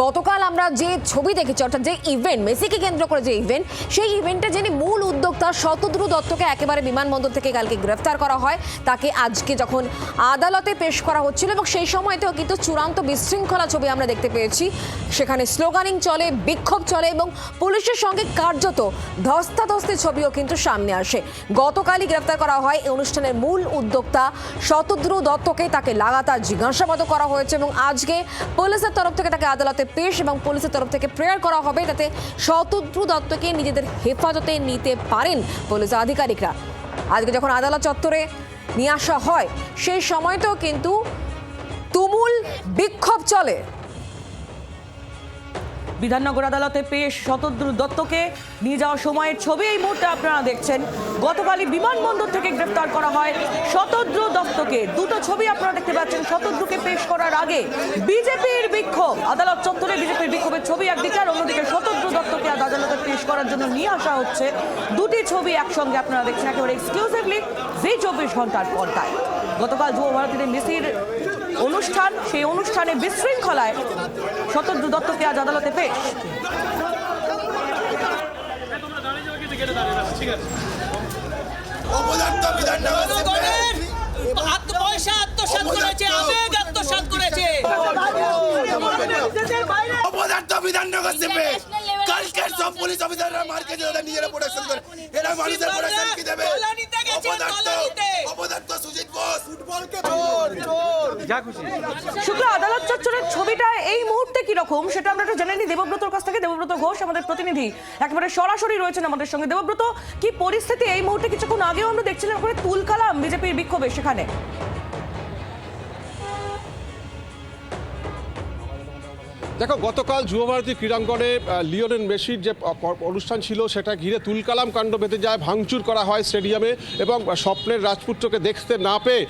গতকাল আমরা যে ছবি দেখেছি, অর্থাৎ যে ইভেন্ট মেসিকে কেন্দ্র করে যে ইভেন্ট সেই ইভেন্টে যিনি মূল উদ্যোক্তা শতদ্রু দত্তকে একেবারে বিমানবন্দর থেকে কালকে গ্রেফতার করা হয়। তাকে আজকে যখন আদালতে পেশ করা হচ্ছিল এবং সেই সময়তেও কিন্তু চূড়ান্ত বিশৃঙ্খলা ছবি আমরা দেখতে পেয়েছি। সেখানে স্লোগানিং চলে, বিক্ষোভ চলে এবং পুলিশের সঙ্গে কার্যত ধস্তাধস্তি ছবিও কিন্তু সামনে আসে। গতকালই গ্রেফতার করা হয়। এই অনুষ্ঠানের মূল উদ্যোক্তা শতদ্রু দত্তকে তাকে লাগাতার জিজ্ঞাসাবাদ করা হয়েছে এবং আজকে পুলিশের তরফ থেকে তাকে আদালতে পেশ এবং পুলিশের তরফ থেকে প্রেয়ার করা হবে যাতে শতদ্রু দত্তকে নিজেদের হেফাজতে নিতে পারেন পুলিশ আধিকারিকরা। আজকে যখন আদালত চত্বরে নিয়ে আসা হয়, সেই সময়তেও কিন্তু তুমুল বিক্ষোভ চলে। বিধাননগর আদালতে পেশ শতদ্রু দত্তকে নিয়ে যাওয়ার সময়ের ছবি এই মুহূর্তে আপনারা দেখছেন। গতকালই বিমানবন্দর থেকে গ্রেফতার করা হয় শতদ্রু দত্তকে। দুটো ছবি আপনারা দেখতে পাচ্ছেন। শতদ্রুকে পেশ করার আগে বিজেপির বিক্ষোভ, আদালত চত্বরে বিজেপির বিক্ষোভের ছবি একদিকে আর অন্যদিকে শতদ্রু দত্তকে আজ আদালতে পেশ করার জন্য নিয়ে আসা হচ্ছে। দুটি ছবি একসঙ্গে আপনারা দেখছেন একেবারে এক্সক্লুসিভলি জি চব্বিশ ঘণ্টার পর্দায়। গতকাল যুব ভারতীতে মেসির অনুষ্ঠান সেই অনুষ্ঠানে বিশৃঙ্খলায় শতদ্রু দত্তকে আজ আদালতে পেশ। অপদার্থ বিধাননগর জনগণের আত্ম পয়সা আত্মসাৎ করেছে আবেগ আত্মসাৎ করেছে। অপদার্থ বিধাননগর সিপে কালকের সব পুলিশ অফিসাররা মার্কে যে ওদের নিজেরা প্রোটেকশন করে। এরা মানুষের প্রোটেকশন কি দেবে? অপদার্থ অপদার্থ সুজিত বোস ফুটবলকে চোর চোর শুক্লা, আদালত চত্বরের ছবিটা এই মুহূর্তে কি রকম সেটা আমরা একটু জেনে নিই। দেবব্রতর কাছ থেকে দেবব্রত ঘোষ, আমাদের প্রতিনিধি। একেবারে সরাসরি রয়েছেন আমাদের সঙ্গে। দেবব্রত, কি পরিস্থিতি এই মুহূর্তে কিছুক্ষণ আগেও আমরা দেখছিলাম করে তুলকালাম বিজেপির বিক্ষোভে সেখানে? দেখো গতকাল যুবভারতী ক্রীড়াঙ্গনে আহ, লিওনেল মেসির যে অনুষ্ঠান ছিল সেটা ঘিরে তুলকালাম কাণ্ড বেঁধে যায় ভাঙচুর করা হয় স্টেডিয়ামে এবং স্বপ্নের রাজপুত্রকে দেখতে না পেয়ে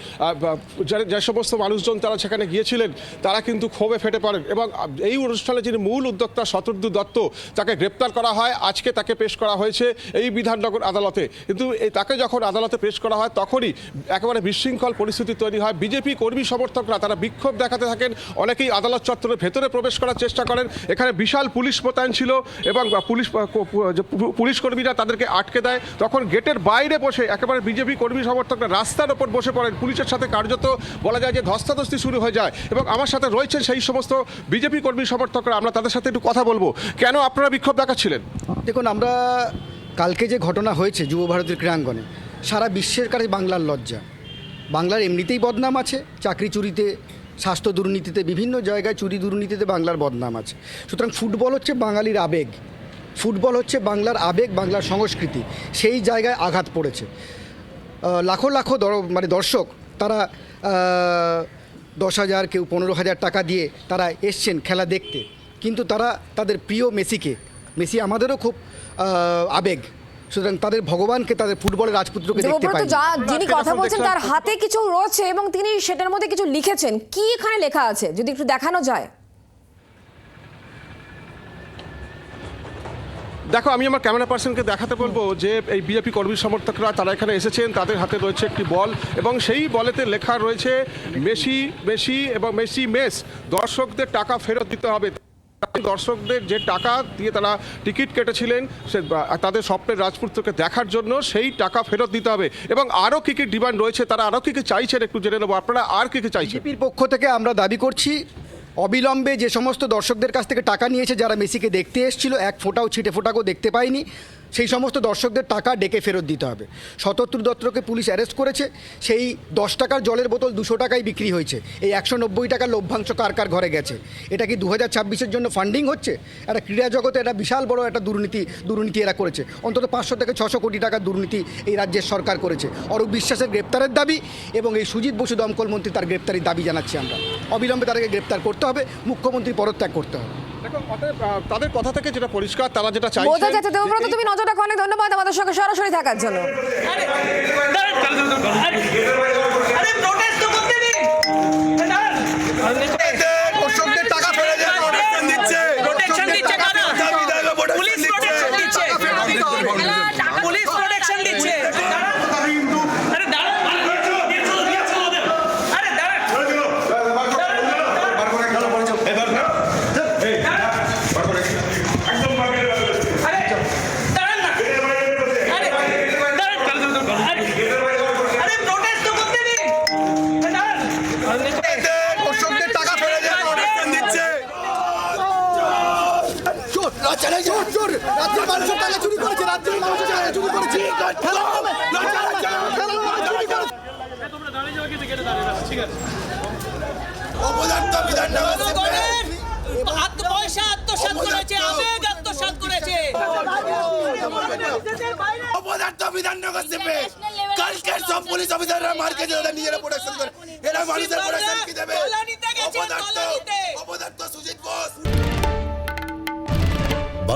যে- সমস্ত মানুষজন তারা সেখানে গিয়েছিলেন তারা কিন্তু ক্ষোভে ফেটে পড়েন এবং এই অনুষ্ঠানে যিনি মূল উদ্যোক্তা শতর্দু দত্ত তাকে গ্রেপ্তার করা হয় আজকে তাকে পেশ করা হয়েছে এই বিধাননগর আদালতে। কিন্তু তাকে যখন আদালতে পেশ করা হয় তখনই একেবারে বিশৃঙ্খল পরিস্থিতি তৈরি হয়। বিজেপি কর্মী সমর্থকরা তারা বিক্ষোভ দেখাতে থাকেন অনেকেই আদালত চত্বরের ভেতরে প্রবেশ করার চেষ্টা করেন। এখানে বিশাল পুলিশ মোতায়েন ছিল এবং পুলিশ পুলিশ কর্মীরা তাদেরকে আটকে দেয়। তখন গেটের বাইরে বসে একেবারে বিজেপি কর্মী সমর্থকরা রাস্তার ওপর বসে পড়েন। পুলিশের সাথে কার্যত বলা যায় যে ধস্তাধস্তি শুরু হয়ে যায় এবং আমার সাথে রয়েছেন সেই সমস্ত বিজেপি কর্মী সমর্থকরা। আমরা তাদের সাথে একটু কথা বলব। কেন আপনারা বিক্ষোভ দেখাচ্ছিলেন? দেখুন, আমরা কালকে যে ঘটনা হয়েছে যুব ভারতীর ক্রীড়াঙ্গনে, সারা বিশ্বের কাছে বাংলার লজ্জা। বাংলার এমনিতেই বদনাম আছে, চাকরি চুরিতে স্বাস্থ্য দুর্নীতিতে, বিভিন্ন জায়গায় চুরি দুর্নীতিতে বাংলার বদনাম আছে। সুতরাং ফুটবল হচ্ছে বাঙালির আবেগ। ফুটবল হচ্ছে বাংলার আবেগ, বাংলার সংস্কৃতি। সেই জায়গায় আঘাত পড়েছে। লাখো লাখো মানে দর্শক, তারা দশ হাজার কেউ পনেরো হাজার টাকা দিয়ে তারা এসছেন খেলা দেখতে। কিন্তু তারা, তাদের প্রিয় মেসিকে, মেসি আমাদেরও খুব আবেগ। সুতরাং তাদের ভগবানকে তাদের ফুটবলের রাজপুত্রকে দেখতে পাই যা যিনি কথা বলছেন তার হাতে কিছু রয়েছে এবং তিনি সেটার মধ্যে কিছু লিখেছেন। কি এখানে লেখা আছে? যদি একটু দেখানো যায়। দেখো আমি আমার ক্যামেরা পার্সনকে দেখাতে বলব যে এই বিজেপি কর্মী সমর্থকরা তারা এখানে এসেছেন তাদের হাতে রয়েছে একটি বল এবং সেই বলেতে লেখা রয়েছে মেসি মেসি এবং মেসি মেস দর্শকদের টাকা ফেরত দিতে হবে। দর্শকদের যে টাকা দিয়ে তারা টিকিট কেটেছিলেন, সে তাদের স্বপ্নের রাজপুত্রকে দেখার জন্য সেই টাকা ফেরত দিতে হবে। এবং আরও কী কী ডিমান্ড রয়েছে, তারা আরও কী কী চাইছেন একটু জেনে নেব। আপনারা আর কী কী চাইছেন? বিজেপির পক্ষ থেকে আমরা দাবি করছি, অবিলম্বে যে সমস্ত দর্শকদের কাছ থেকে টাকা নিয়েছে, যারা মেসিকে দেখতে এসেছিল, এক ফোঁটাও, ছিটে ফোটাকেও দেখতে পায়নি সেই সমস্ত দর্শকদের টাকা ডেকে ফেরত দিতে হবে। শতত্র দত্তকে পুলিশ অ্যারেস্ট করেছে, সেই দশ টাকার জলের বোতল দুশো টাকায় বিক্রি হয়েছে। এই একশো নব্বই টাকার লভ্যাংশ কার কার ঘরে গেছে? এটা কি দু হাজার ছাব্বিশের জন্য ফান্ডিং হচ্ছে? একটা ক্রীড়া জগতে একটা বিশাল বড় একটা দুর্নীতি দুর্নীতি এরা করেছে। অন্তত পাঁচশো থেকে ছশো কোটি টাকার দুর্নীতি এই রাজ্যের সরকার করেছে। অরূপ বিশ্বাসের গ্রেপ্তারের দাবি এবং এই সুজিত বসু দমকল মন্ত্রী তার গ্রেপ্তারির দাবি জানাচ্ছি আমরা। অবিলম্বে তাদেরকে গ্রেপ্তার করতে হবে, মুখ্যমন্ত্রী পদত্যাগ করতে হবে। দেখো তাদের কথা থেকে যেটা পরিষ্কার তারা যেটা বোঝা চাইছেন যাচ্ছে দেবব্রত তুমি নজর রাখো অনেক ধন্যবাদ আমাদের সঙ্গে সরাসরি থাকার জন্য রাজ্যের মানুষের টাকা চুরি করেছে রাজ্যের মানুষের টাকা চুরি করেছে। অপদার্থ আত্ম পয়সা আত্মসাৎ করেছে। আবেগ আত্মসাৎ করেছে। অপদার্থ বিধাননগর সিপিএম। কালকের সব পুলিশ অফিসাররা মার্কে যে নিজেরা প্রোটেকশন করে। এরা মানুষের প্রোটেকশন কি দেবে?